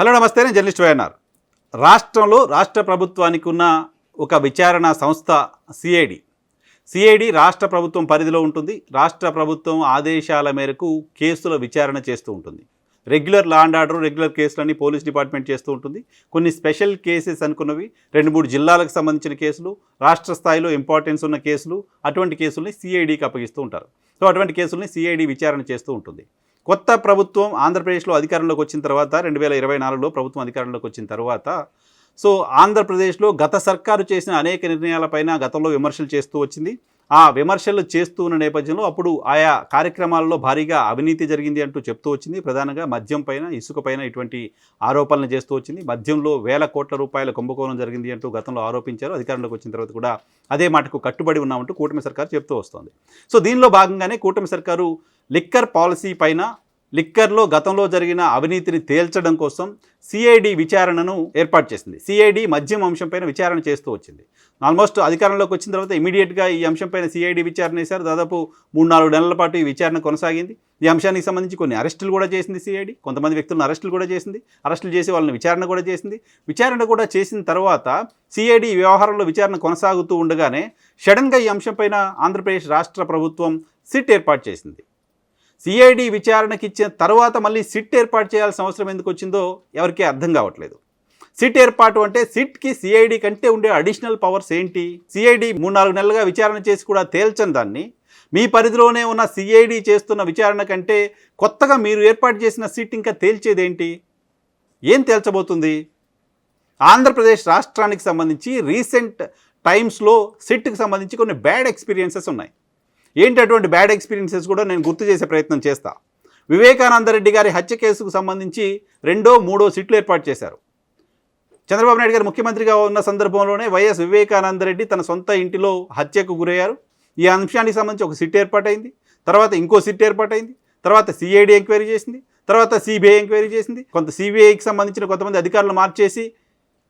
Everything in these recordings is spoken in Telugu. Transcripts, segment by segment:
హలో నమస్తే నేను జర్నలిస్ట్ వైఎన్ఆర్. రాష్ట్రంలో రాష్ట్ర ప్రభుత్వానికి ఉన్న ఒక విచారణ సంస్థ సిఐడి. సిఐడి రాష్ట్ర ప్రభుత్వం పరిధిలో ఉంటుంది. రాష్ట్ర ప్రభుత్వం ఆదేశాల మేరకు కేసుల విచారణ చేస్తూ ఉంటుంది. Regular law and order regular కేసులన్నీ పోలీస్ డిపార్ట్మెంట్ చేస్తూ ఉంటుంది. కొన్ని స్పెషల్ కేసెస్ అనుకున్నవి రెండు మూడు జిల్లాలకు సంబంధించిన కేసులు రాష్ట్ర స్థాయిలో ఇంపార్టెన్స్ ఉన్న కేసులు అటువంటి కేసుల్ని సిఐడికి అప్పగిస్తూ ఉంటారు. సో అటువంటి కేసుల్ని సిఐడి విచారణ చేస్తూ ఉంటుంది. కొత్త ప్రభుత్వం ఆంధ్రప్రదేశ్లో అధికారంలోకి వచ్చిన తర్వాత రెండు వేల ఇరవై నాలుగులో ప్రభుత్వం అధికారంలోకి వచ్చిన తర్వాత సో ఆంధ్రప్రదేశ్లో గత సర్కారు చేసిన అనేక నిర్ణయాలపైన గతంలో విమర్శలు చేస్తూ వచ్చింది. ఆ విమర్శలు చేస్తూ ఉన్న నేపథ్యంలో అప్పుడు ఆయా కార్యక్రమాల్లో భారీగా అవినీతి జరిగింది అంటూ చెప్తూ వచ్చింది. ప్రధానంగా మద్యం పైన ఇసుక పైన ఇటువంటి ఆరోపణలు చేస్తూ వచ్చింది. మద్యంలో వేల కోట్ల రూపాయల కుంభకోణం జరిగింది అంటూ గతంలో ఆరోపించారు. అధికారంలోకి వచ్చిన తర్వాత కూడా అదే మాటకు కట్టుబడి ఉన్నామంటూ కూటమి సర్కారు చెప్తూ వస్తోంది. సో దీనిలో భాగంగానే కూటమి సర్కారు లిక్కర్ పాలసీ పైన లిక్కర్లో గతంలో జరిగిన అవినీతిని తేల్చడం కోసం సిఐడి విచారణను ఏర్పాటు చేసింది. సిఐడి మద్యం అంశంపైన విచారణ చేస్తూ వచ్చింది. ఆల్మోస్ట్ అధికారంలోకి వచ్చిన తర్వాత ఇమీడియట్గా ఈ అంశంపైన సిఐడి విచారణ చేశారు దాదాపు మూడు నాలుగు నెలల పాటు ఈ విచారణ కొనసాగింది. ఈ అంశానికి సంబంధించి కొన్ని అరెస్టులు కూడా చేసింది సిఐడి కొంతమంది వ్యక్తులను అరెస్టులు కూడా చేసింది. అరెస్టులు చేసి వాళ్ళని విచారణ కూడా చేసింది. విచారణ కూడా చేసిన తర్వాత సిఐడి వ్యవహారంలో విచారణ కొనసాగుతూ ఉండగానే సడన్గా ఈ అంశంపైన ఆంధ్రప్రదేశ్ రాష్ట్ర ప్రభుత్వం సిట్ ఏర్పాటు చేసింది. సిఐడి విచారణకి ఇచ్చిన తర్వాత మళ్ళీ సిట్ ఏర్పాటు చేయాల్సిన అవసరం ఎందుకు వచ్చిందో ఎవరికీ అర్థం కావట్లేదు. సిట్ ఏర్పాటు అంటే సిట్కి సిఐడి కంటే ఉండే అడిషనల్ పవర్స్ ఏంటి? సిఐడి మూడు నాలుగు నెలలుగా విచారణ చేసి కూడా తేల్చని దాన్ని. మీ పరిధిలోనే ఉన్న సిఐడి చేస్తున్న విచారణ కంటే కొత్తగా మీరు ఏర్పాటు చేసిన సిట్ ఇంకా తేల్చేదేంటి? ఏం తేల్చబోతుంది? ఆంధ్రప్రదేశ్ రాష్ట్రానికి సంబంధించి రీసెంట్ టైమ్స్లో సిట్కి సంబంధించి కొన్ని బ్యాడ్ ఎక్స్పీరియన్సెస్ ఉన్నాయి. ఏంటి అటువంటి బ్యాడ్ ఎక్స్పీరియన్సెస్ కూడా నేను గుర్తు చేసే ప్రయత్నం చేస్తా? వివేకానందరెడ్డి గారి హత్య కేసుకు సంబంధించి రెండో మూడో సిట్లు ఏర్పాటు చేశారు. చంద్రబాబు నాయుడు గారు ముఖ్యమంత్రిగా ఉన్న సందర్భంలోనే వైఎస్ వివేకానందరెడ్డి తన సొంత ఇంటిలో హత్యకు గురయ్యారు. ఈ అంశానికి సంబంధించి ఒక సిట్ ఏర్పాటైంది. తర్వాత ఇంకో సిట్ ఏర్పాటైంది. తర్వాత సిఐడి ఎంక్వైరీ చేసింది. తర్వాత సిబిఐ ఎంక్వైరీ చేసింది. కొంత సిబిఐకి సంబంధించిన కొంతమంది అధికారులు మార్చేసి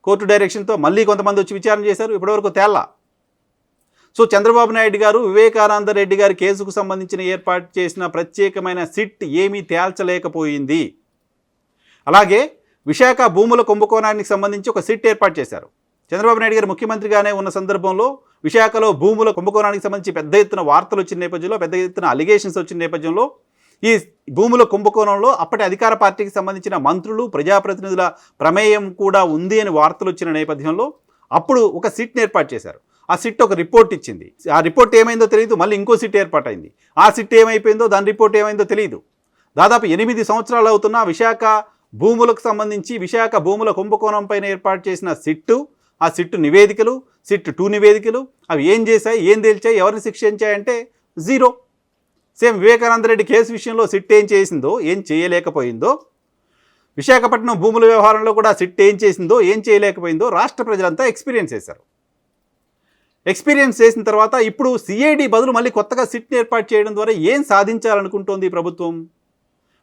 కోర్టు డైరెక్షన్తో మళ్ళీ కొంతమంది వచ్చి విచారణ చేశారు. ఇప్పటివరకు తేల్లా. సో చంద్రబాబు నాయుడు గారు వివేకానంద రెడ్డి గారి కేసుకు సంబంధించిన ఏర్పాటు చేసిన ప్రత్యేకమైన సిట్ ఏమీ తేల్చలేకపోయింది. అలాగే విశాఖ భూముల కుంభకోణానికి సంబంధించి ఒక సిట్ ఏర్పాటు చేశారు. చంద్రబాబు నాయుడు గారు ముఖ్యమంత్రిగానే ఉన్న సందర్భంలో విశాఖలో భూముల కుంభకోణానికి సంబంధించి పెద్ద ఎత్తున వార్తలు వచ్చిన నేపథ్యంలో పెద్ద ఎత్తున అలిగేషన్స్ వచ్చిన నేపథ్యంలో ఈ భూముల కుంభకోణంలో అప్పటి అధికార పార్టీకి సంబంధించిన మంత్రులు ప్రజాప్రతినిధుల ప్రమేయం కూడా ఉంది అని వార్తలు వచ్చిన నేపథ్యంలో అప్పుడు ఒక సిట్ని ఏర్పాటు చేశారు. ఆ సిట్ ఒక రిపోర్ట్ ఇచ్చింది. ఆ రిపోర్ట్ ఏమైందో తెలియదు మళ్ళీ ఇంకో సిట్ ఏర్పాటైంది. ఆ సిట్ ఏమైపోయిందో దాని రిపోర్ట్ ఏమైందో తెలియదు దాదాపు ఎనిమిది సంవత్సరాలు అవుతున్న విశాఖ భూములకు సంబంధించి విశాఖ భూముల కుంభకోణం పైన ఏర్పాటు చేసిన సిట్టు ఆ సిట్టు నివేదికలు సిట్ టూ నివేదికలు అవి ఏం చేశాయి ఏం తేల్చాయి ఎవరిని శిక్షించాయంటే zero. Same Vivekananda Reddy case విషయంలో సిట్ ఏం చేసిందో ఏం చేయలేకపోయిందో విశాఖపట్నం భూముల వ్యవహారంలో కూడా సిట్ ఏం చేసిందో ఏం చేయలేకపోయిందో రాష్ట్ర ప్రజలంతా ఎక్స్పీరియన్స్ చేశారు. ఎక్స్పీరియన్స్ చేసిన తర్వాత ఇప్పుడు సిఐడి బదులు మళ్ళీ కొత్తగా సిట్ని ఏర్పాటు చేయడం ద్వారా ఏం సాధించాలనుకుంటోంది ప్రభుత్వం?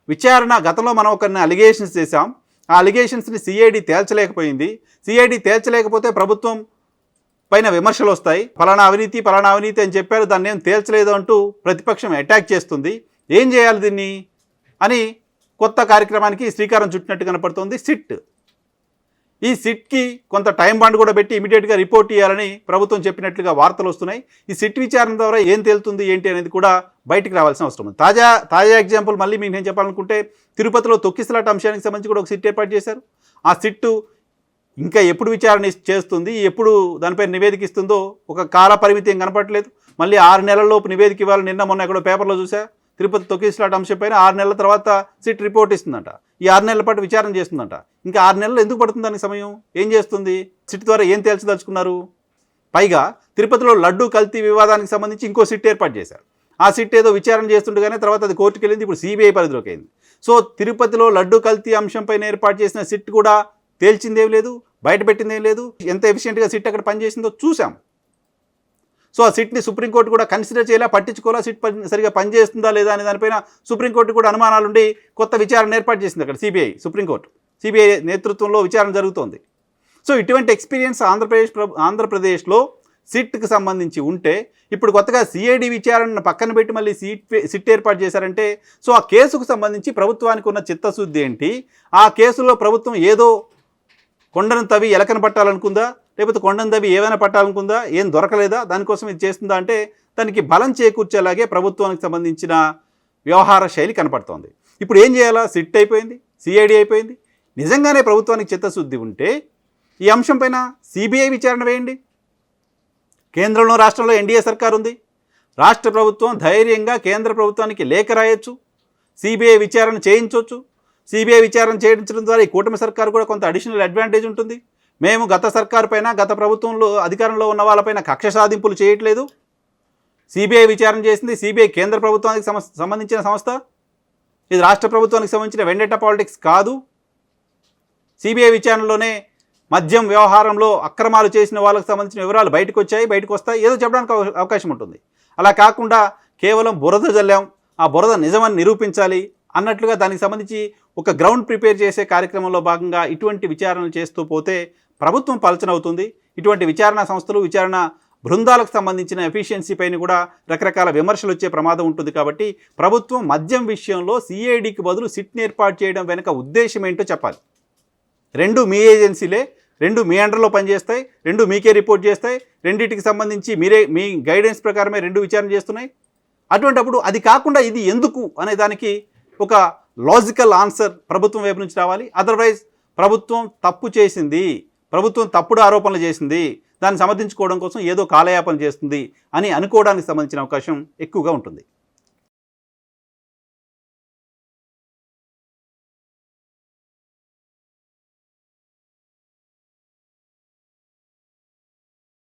విచారణ గతంలో మనం ఒకరిని అలిగేషన్స్ చేశాం. ఆ అలిగేషన్స్ని సిఐడి తేల్చలేకపోయింది. సిఐడి తేల్చలేకపోతే ప్రభుత్వం పైన విమర్శలు వస్తాయి. ఫలానా అవినీతి ఫలానా అవినీతి అని చెప్పారు. దాన్ని ఏం తేల్చలేదు అంటూ ప్రతిపక్షం అటాక్ చేస్తుంది. ఏం చేయాలి దీన్ని? అని కొత్త కార్యక్రమానికి శ్రీకారం చుట్టినట్టు కనపడుతోంది సిట్. ఈ సిట్కి కొంత టైం బాండ్ కూడా పెట్టి ఇమీడియట్గా రిపోర్ట్ ఇవ్వాలని ప్రభుత్వం చెప్పినట్లుగా వార్తలు వస్తున్నాయి. ఈ సిట్ విచారణ ద్వారా ఏం తేలుతుంది ఏంటి అనేది కూడా బయటికి రావాల్సిన అవసరం ఉంది. తాజా తాజా ఎగ్జాంపుల్ మళ్ళీ మీకు నేను చెప్పాలనుకుంటే తిరుపతిలో తొక్కిసలాట అంశానికి సంబంధించి కూడా ఒక సిట్ ఏర్పాటు చేశారు. ఆ సిట్టు ఇంకా ఎప్పుడు విచారణ చేస్తుంది ఎప్పుడు దానిపై నివేదిక ఇస్తుందో ఒక కాల పరిమితి ఏం కనపడలేదు మళ్ళీ ఆరు నెలల్లోపు నివేదిక ఇవ్వాలని నిన్న మొన్న ఎక్కడో పేపర్లో చూసా తిరుపతి తొక్కిసలాట అంశంపైన ఆరు నెలల తర్వాత సిట్ రిపోర్ట్ ఇస్తుందంట. ఈ ఆరు నెలల పాటు విచారణ చేస్తుందంట. ఇంకా ఆరు నెలలు ఎందుకు పడుతుంది దానికి సమయం? ఏం చేస్తుంది? సిట్ ద్వారా ఏం తేల్చదలుచుకున్నారు? పైగా తిరుపతిలో లడ్డూ కల్తీ వివాదానికి సంబంధించి ఇంకో సిట్ ఏర్పాటు చేశారు. ఆ సిట్ ఏదో విచారణ చేస్తుండగానే తర్వాత అది కోర్టుకు వెళ్ళింది ఇప్పుడు సిబిఐ పరిధిలోకి అయింది. సో తిరుపతిలో లడ్డూ కల్తీ అంశంపైన ఏర్పాటు చేసిన సిట్ కూడా తేల్చిందేం లేదు బయట పెట్టిందేం లేదు. ఎంత ఎఫిషియెంట్గా సిట్ అక్కడ పనిచేసిందో చూసాం సో ఆ సిట్ని సుప్రీంకోర్టు కూడా కన్సిడర్ చేయాలా? పట్టించుకోవాలా? సిట్ పని సరిగా పనిచేస్తుందా లేదా అనే దానిపైన సుప్రీంకోర్టు కూడా అనుమానాలు ఉండి కొత్త విచారణ ఏర్పాటు చేసింది అక్కడ సిబిఐ సుప్రీంకోర్టు. సిబిఐ నేతృత్వంలో విచారణ జరుగుతోంది. సో ఇటువంటి ఎక్స్పీరియన్స్ ఆంధ్రప్రదేశ్ ఆంధ్రప్రదేశ్లో సిట్కి సంబంధించి ఉంటే ఇప్పుడు కొత్తగా సిఐడి విచారణను పక్కన పెట్టి మళ్ళీ సీట్ సిట్ ఏర్పాటు చేశారంటే సో ఆ కేసుకు సంబంధించి ప్రభుత్వానికి ఉన్న చిత్తశుద్ధి ఏంటి? ఆ కేసులో ప్రభుత్వం ఏదో కొండను తవ్వి ఎలకను పట్టాలనుకుందా? లేకపోతే కొండను తవ్వి ఏమైనా పట్టాలనుకుందా? ఏం దొరకలేదా? దానికోసం ఇది చేస్తుందా అంటే దానికి బలం చేకూర్చేలాగే ప్రభుత్వానికి సంబంధించిన వ్యవహార శైలి కనపడుతోంది. ఇప్పుడు ఏం చేయాలా? సిట్ అయిపోయింది సిఐడి అయిపోయింది. నిజంగానే ప్రభుత్వానికి చిత్తశుద్ధి ఉంటే ఈ అంశం పైన సిబిఐ విచారణ వేయండి. కేంద్రంలో రాష్ట్రంలో ఎన్డీఏ సర్కార్ ఉంది. రాష్ట్ర ప్రభుత్వం ధైర్యంగా కేంద్ర ప్రభుత్వానికి లేఖ రాయొచ్చు. సిబిఐ విచారణ చేయించవచ్చు సిబిఐ విచారణ చేయించడం ద్వారా ఈ కూటమి సర్కారు కూడా కొంత అడిషనల్ అడ్వాంటేజ్ ఉంటుంది. మేము గత సర్కారు పైన గత ప్రభుత్వంలో అధికారంలో ఉన్న వాళ్ళపైన కక్ష సాధింపులు చేయట్లేదు. సిబిఐ విచారణ చేసింది సిబిఐ కేంద్ర ప్రభుత్వానికి సంబంధించిన సంస్థ. ఇది రాష్ట్ర ప్రభుత్వానికి సంబంధించిన వెండెట్ట పాలిటిక్స్ కాదు. సిబిఐ విచారణలోనే మద్యం వ్యవహారంలో అక్రమాలు చేసిన వాళ్ళకి సంబంధించిన వివరాలు బయటకు వచ్చాయి బయటకు వస్తాయి. ఏదో చెప్పడానికి అవకాశం ఉంటుంది. అలా కాకుండా కేవలం బురద జల్లాం. ఆ బురద నిజమని నిరూపించాలి. అన్నట్లుగా దానికి సంబంధించి ఒక గ్రౌండ్ ప్రిపేర్ చేసే కార్యక్రమంలో భాగంగా ఇటువంటి విచారణలు చేస్తూ పోతే ప్రభుత్వం పలచనవుతుంది. ఇటువంటి విచారణ సంస్థలు విచారణ బృందాలకు సంబంధించిన ఎఫిషియన్సీ పైన కూడా రకరకాల విమర్శలు వచ్చే ప్రమాదం ఉంటుంది కాబట్టి ప్రభుత్వం మద్యం విషయంలో సిఐడికి బదులు సిట్ని ఏర్పాటు చేయడం వెనుక ఉద్దేశం ఏంటో చెప్పాలి. రెండు మీ ఏజెన్సీలే రెండు మీ అండర్లో పనిచేస్తాయి రెండు మీకే రిపోర్ట్ చేస్తాయి రెండింటికి సంబంధించి మీరే మీ గైడెన్స్ ప్రకారమే రెండు విచారణ చేస్తున్నాయి. అటువంటప్పుడు అది కాకుండా ఇది ఎందుకు అనే దానికి ఒక లాజికల్ ఆన్సర్ ప్రభుత్వం వైపు నుంచి రావాలి. అదర్వైజ్ ప్రభుత్వం తప్పు చేసింది. ప్రభుత్వం తప్పుడు ఆరోపణలు చేసింది. దాన్ని సమర్థించుకోవడం కోసం ఏదో కాలయాపన చేస్తుంది అని అనుకోవడానికి సంబంధించిన అవకాశం ఎక్కువగా ఉంటుంది.